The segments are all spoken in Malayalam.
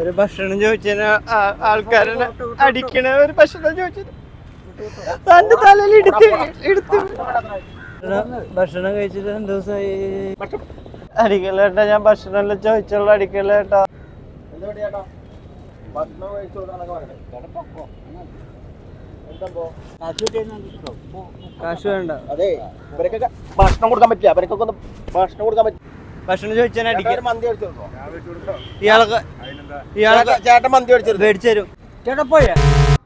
ഒരു ഭക്ഷണം ചോദിച്ചതിന് ആൾക്കാരെ അടിക്കണ ഒരു ഭക്ഷണം ചോദിച്ചത്. തന്റെ തലയിൽ എടുത്ത് എടുത്ത് ഭക്ഷണം കഴിച്ചിട്ട് രണ്ടു ദിവസമായി അടിക്കലേട്ടാ ഞാൻ ഭക്ഷണം എല്ലാം ചോദിച്ചുള്ള അടിക്കലേട്ടാ കേട്ടോ എന്തോ കാശ് വേണ്ട. അതെ ഇവരൊക്കെ ഭക്ഷണം കൊടുക്കാൻ പറ്റില്ല. ഭക്ഷണം കൊടുക്കാൻ പറ്റില്ല ഭക്ഷണം ചോദിച്ചാൽ അടിക്കും. ഇയാളൊക്കെ ഇയാളൊക്കെ ചേട്ടൻ മന്തി മേടിച്ചു തരും. പോയേ.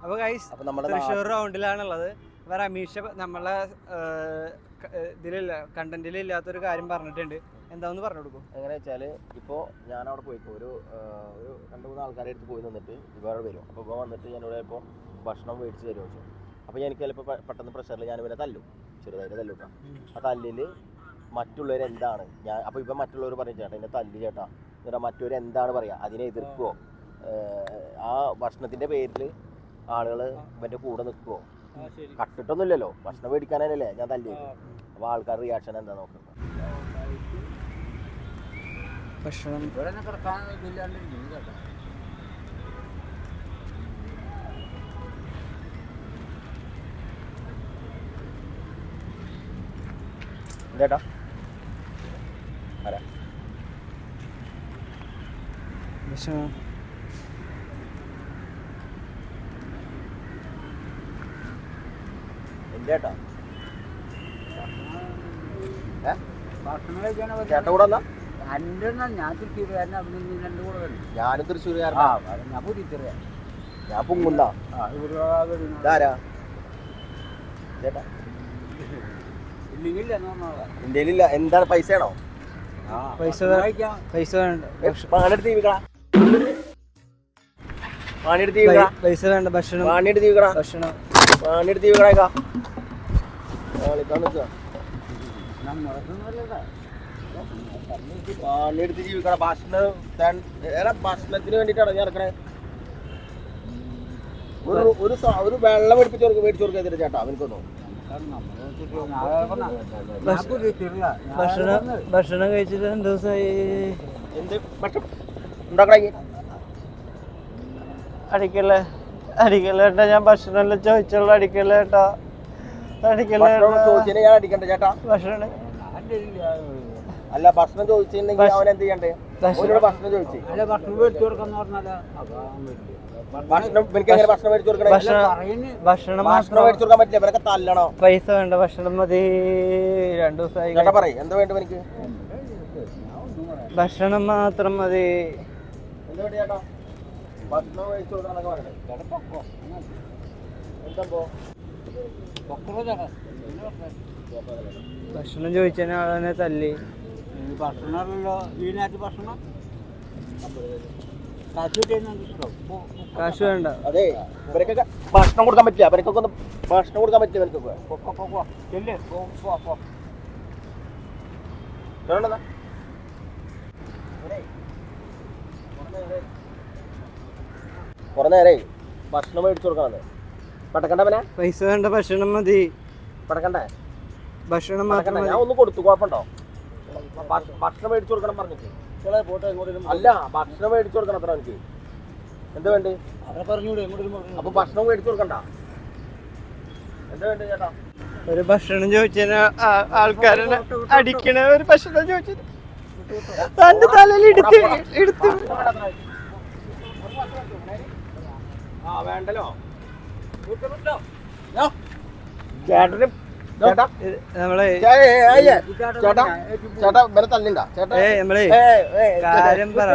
അപ്പൊ ഗൈസ് അപ്പൊ തൃശ്ശൂർ റൗണ്ടിലാണുള്ളത്. ഇവർ അമീഷ നമ്മളെ ഇതിലില്ല കണ്ടന്റിൽ ഇല്ലാത്തൊരു കാര്യം പറഞ്ഞിട്ടുണ്ട്. എന്താന്ന് പറഞ്ഞു കൊടുക്കും? എങ്ങനെ വെച്ചാൽ ഇപ്പോ ഞാൻ അവിടെ പോയി ഒരു ഒരു രണ്ട് മൂന്ന് ആൾക്കാരെ അടുത്ത് പോയി നിന്നിട്ട് ഇവരോട് വരും. അപ്പോൾ ഇവ വന്നിട്ട് ഞാനിവിടെ ഇപ്പോൾ ഭക്ഷണം മേടിച്ച് തരുമോ അപ്പൊ അപ്പോൾ എനിക്ക് ചിലപ്പോൾ പെട്ടെന്ന് പ്രഷറിൽ ഞാൻ ഇവരെ തല്ലും. ചെറുതായിട്ട് തല്ലും കേട്ടോ ആ തല്ലിൽ മറ്റുള്ളവർ എന്താണ്? ഞാൻ അപ്പോൾ ഇപ്പം മറ്റുള്ളവർ പറയും ചേട്ടാ എന്നെ തല്ലി ചേട്ടാ. എന്നിട്ട് മറ്റവർ എന്താണ് പറയാ? അതിനെ എതിർക്കുവോ? ആ ഭക്ഷണത്തിന്റെ പേരിൽ ആളുകൾ ഇവന്റെ കൂടെ നിൽക്കുവോ കട്ടിട്ടൊന്നുമില്ലല്ലോ. ഭക്ഷണം മേടിക്കാനല്ലേ ഞാൻ തല്ലിയത്. അപ്പോൾ ആൾക്കാർ റിയാക്ഷൻ എന്താ നോക്കുന്നത്? ഭക്ഷണം. ചേട്ടാ ചേട്ടാ ആരാ ഭക്ഷണം കഴിക്കാൻ ചേട്ടൻ കൂടെ വന്നാ ഞാൻ തൃശ്ശൂരുകാരൻ അവിടെ നിന്ന് രണ്ട് കൂടെ തന്നെ ഞാനും ആ തൃശ്ശൂർകാരനാ ഞാൻ പുതിയ ഞാൻ പൊങ്ങുന്ന ആ ഇവിടെ ഇതാരാ? ചേട്ടാ ഇല്ലെങ്കിൽ എന്ന് പറഞ്ഞോളാം ഇന്ത്യയിലില്ല. എന്താണ് പൈസയാണോ? ആ പൈസ പൈസ വേണ്ട. പാണെടുത്ത് ജീവിക്കടാ പാണിയെടുത്ത് പൈസ വേണ്ട ഭക്ഷണം. പാണിയെടുത്ത് ജീവിക്കടാ. ഭക്ഷണം. പാണിയെടുത്ത് ജീവിക്കടാ കളിക്കാൻ നിൽക്കുക നമ്മളൊന്നുമല്ലതാ പാണിയെടുത്ത് ജീവിക്കടാ. ഭക്ഷണം തൻ- ഏടാ ഭക്ഷണത്തിന് വേണ്ടിയിട്ടാണ് ഞാൻ ഇറക്കണേ ഒരു ഒരു ഒരു വെള്ളം മേടിപ്പിച്ച് കൊടുക്കുക മേടിച്ചു കൊടുക്കുക ചേട്ടാ. അവനക്കൊന്നും. ഭക്ഷണം ഭക്ഷണം കഴിച്ചിട്ട് എന്തോ ദിവസമായി എന്ത്? ഭക്ഷണം അടിക്കല്ലേ അടിക്കല്ലേട്ടാ ഞാൻ ഭക്ഷണം എല്ലാം ചോദിച്ചുള്ള അടിക്കല്ലേട്ടാ ഞാൻ അടിക്കണ്ടേ ചേട്ടാ? ഭക്ഷണം അല്ല ഭക്ഷണം ചോദിച്ചിട്ടുണ്ടെങ്കിൽ അവൻ എന്ത് ചെയ്യണ്ടേ? അവനോട് ഭക്ഷണം ചോദിച്ചു. പൈസ വേണ്ട ഭക്ഷണം മതി. രണ്ടു ദിവസമായി ചേട്ടാ പറയും എന്താ വേണ്ടു എനിക്ക് ഭക്ഷണം മാത്രം മതി. ഭക്ഷണം ചോദിച്ചാൽ ആളെ തല്ലി. ഭക്ഷണമല്ലോ ഇതിനകത്ത് ഭക്ഷണം? കാശ് വേണ്ട. അതെ ഇവരൊക്കെ ഭക്ഷണം കൊടുക്കാൻ പറ്റില്ല. ഇവർക്കൊക്കെ ഒന്ന് ഭക്ഷണം കൊടുക്കാൻ പറ്റില്ല ഇവർക്കൊക്കെ ചെല്ലേ. കുറെ നേരേ ഭക്ഷണം മേടിച്ചു കൊടുക്കണത് പടക്കണ്ടവനെ പൈസ വേണ്ട ഭക്ഷണം മതി. പടക്കണ്ടേ ഭക്ഷണം മാത്രം പടക്കണ്ട ഞാൻ ഒന്ന് കൊടുത്തു കുഴപ്പമുണ്ടോ? ഭക്ഷണം മേടിച്ചു കൊടുക്കണം പറഞ്ഞിട്ട് അല്ല ഭക്ഷണം മേടിച്ചു കൊടുക്കണം അത്ര എനിക്ക്. എന്താ വേണ്ടേ? അപ്പൊ ഭക്ഷണം മേടിച്ചു കൊടുക്കണ്ട. എന്താ വേണ്ടേ ചേട്ടാ? ഒരു ഭക്ഷണം ചോദിച്ചാൽ ആൾക്കാരെ അടിക്കണ ഒരു ഭക്ഷണം ചോദിച്ചത് തന്റെ തലയിൽ എടുത്ത് എടുത്ത്. ആ വേണ്ടല്ലോ. ചേട്ടന് ചേട്ടാ നമ്മളെ. ചേട്ടാ ചേട്ടാ ഇവരെ തല്ലിണ്ട? ചേട്ടാ. നമ്മളെ കാര്യം പറ.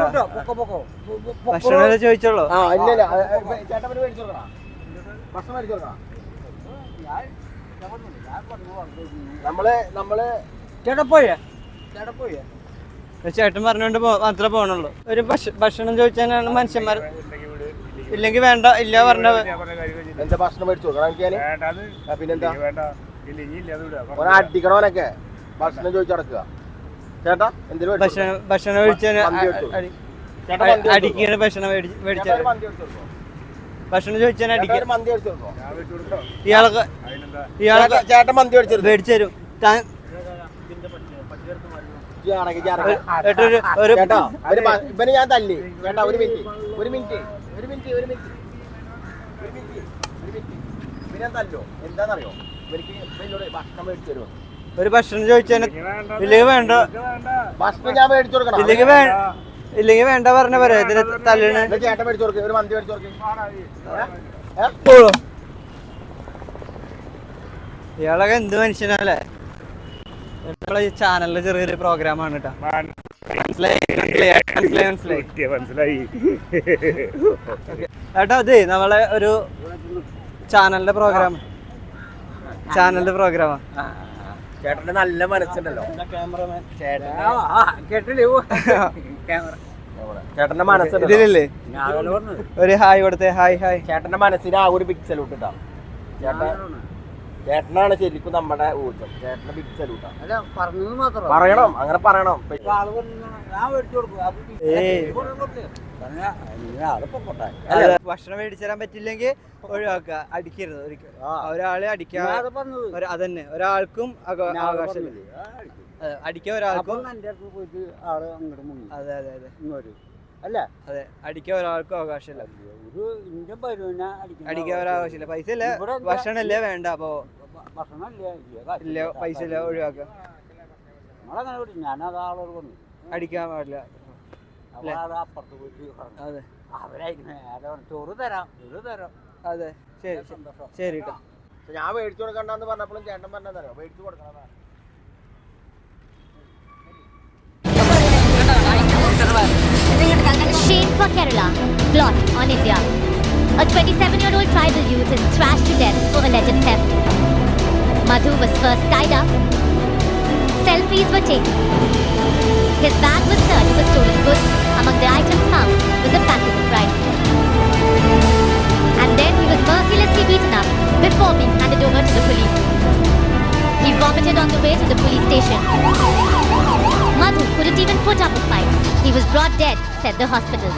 ഭക്ഷണം ചോദിച്ചോളൂ. ആ ഇല്ല ഇല്ല. ഏ, ഏ, ചേട്ടാ ഇവർ മേടിച്ചു കൊടുക്കണോ? ഭക്ഷണം മേടിച്ചു കൊടുക്കണോ? നമ്മൾ നമ്മൾ ചേട്ടാ പോയേ? ചേട്ടാ പോയേ? ചേട്ടൻ പറഞ്ഞോണ്ട് മാത്രമേ പോണുള്ളൂ. ഒരു ഭക്ഷ- ഭക്ഷണം ചോദിച്ചാലാണ് മനുഷ്യന്മാർ ഇല്ലെങ്കിൽ വേണ്ട ഇല്ല പറഞ്ഞ എന്താ ഭക്ഷണം മേടിച്ചു പിന്നെന്താ? ഭക്ഷണം ചോദിച്ചടക്കുക ചേട്ടാ എന്തിനു ഭക്ഷണം ഭക്ഷണം അടിക്കണ ഭക്ഷണം. ഭക്ഷണം ചോദിച്ചാൽ അടിക്ക. ഇയാളൊക്കെ ഇയാളൊക്കെ ചേട്ടൻ മന്തി മേടിച്ചു. മേടിച്ചു തരും. താൻ ചേട്ടാ ഇവന് ഞാൻ തല്ലി. വേണ്ട ഒരു മിനിറ്റ്. ഒരു മിനിറ്റ്. ഒരു മിനിറ്റ് ഒരു മിനിറ്റ്. ഒരു മിനിറ്റ് ഒരു മിനിറ്റ്. ഇവനെ ഞാൻ തല്ലോ. എന്താണെന്നറിയോ? ഇവർക്ക് ഇവനോട് ഭക്ഷണം മേടിച്ചു തരുമോ ഒരു ഭക്ഷണം ചോദിച്ചാൽ ഇല്ലെങ്കിൽ വേണ്ട. ഭക്ഷണം ഞാൻ മേടിച്ചു കൊടുക്കണം. ഇല്ലെങ്കിൽ വേണ്ട. ഇല്ലെങ്കിൽ വേണ്ട പറഞ്ഞ പറയാ ഇതിന് തല്ലിന് ചേട്ടൻ മേടിച്ചു കൊടുക്കും. ഒരു മന്തി മേടിച്ചു കൊടുക്കും. ഇയാളൊക്കെ എന്ത് മനുഷ്യനല്ലേ നമ്മളെ ഈ ചാനലിലെ ചെറിയൊരു പ്രോഗ്രാമാണ് കേട്ടോ മനസ്സിലായി. ഏട്ടാ അതെ നമ്മളെ ഒരു ചാനലിന്റെ പ്രോഗ്രാം ചാനലിന്റെ പ്രോഗ്രാമാ ചേട്ടന്റെ നല്ല മനസ്സുണ്ടല്ലോ. ചേട്ടൻ കേട്ടില്ലേ? ക്യാമറ ചേട്ടന്റെ പറഞ്ഞത്. ഒരു ഹായ് കൊടുത്തേ ഹായ് ഹായ്. ചേട്ടന്റെ മനസ്സിന് ആ ഒരു പിക്സൽ ഇട്ടിട്ടാ. ചേട്ടാ ചേട്ടൻ ചേട്ടനാണ് ശരിക്കും നമ്മുടെ ഊർജം ചേട്ടന്റെ ബിഗ് അല്ല പറഞ്ഞത് മാത്രം. പറയണം അങ്ങനെ പറയണം. ഭക്ഷണം മേടിച്ചു തരാൻ പറ്റില്ലെങ്കിൽ ഒഴിവാക്കുക. അടിക്കരുത് ഒരിക്കലും. ഒരാളെ അടിക്കാൻ അതന്നെ. ഒരാൾക്കും അവകാശമില്ല. അടിക്കാൻ ഒരാൾക്കും അതെ അതെ അതെ. അല്ല. അതെ അടിക്കാൻ ഒരാൾക്കും അവകാശമില്ല. ഒരു ഇന്ത്യൻ അടിക്കുന്ന അടിക്കാൻ ഒരാവശ്യമില്ല. പൈസ ഇല്ല എന്താ? വേണ്ട അപ്പോ. ഇല്ല പൈസ ഇല്ല ഒഴിവാക്കുക. നമ്മളങ്ങനെ വിടും. ഞാനത് ആളോട് പറഞ്ഞു അടിക്കാൻ പാടില്ല. അപ്പുറത്ത് പോയിട്ട് അതെ. അവരായിരുന്നു നേരെ ചോറ് തരാം ചോറ് തരാം. അതെ ശരി ശരി. കേട്ടോ. ഞാൻ മേടിച്ചു കൊടുക്കണ്ടെന്ന് പറഞ്ഞപ്പോഴും ചേട്ടൻ പറഞ്ഞതരാം മേടിച്ചു കൊടുക്കണം Kerala. Plot on India. A 27-year-old tribal youth is thrashed to death for alleged theft. Madhu was first tied up. Selfies were taken. His bag was searched for stolen goods. Among the items found was a packet of rice. And then he was mercilessly beaten up before being handed over to the police. He vomited on the way to the police station. Madhu couldn't even put up a fight. He was brought dead, said the hospital.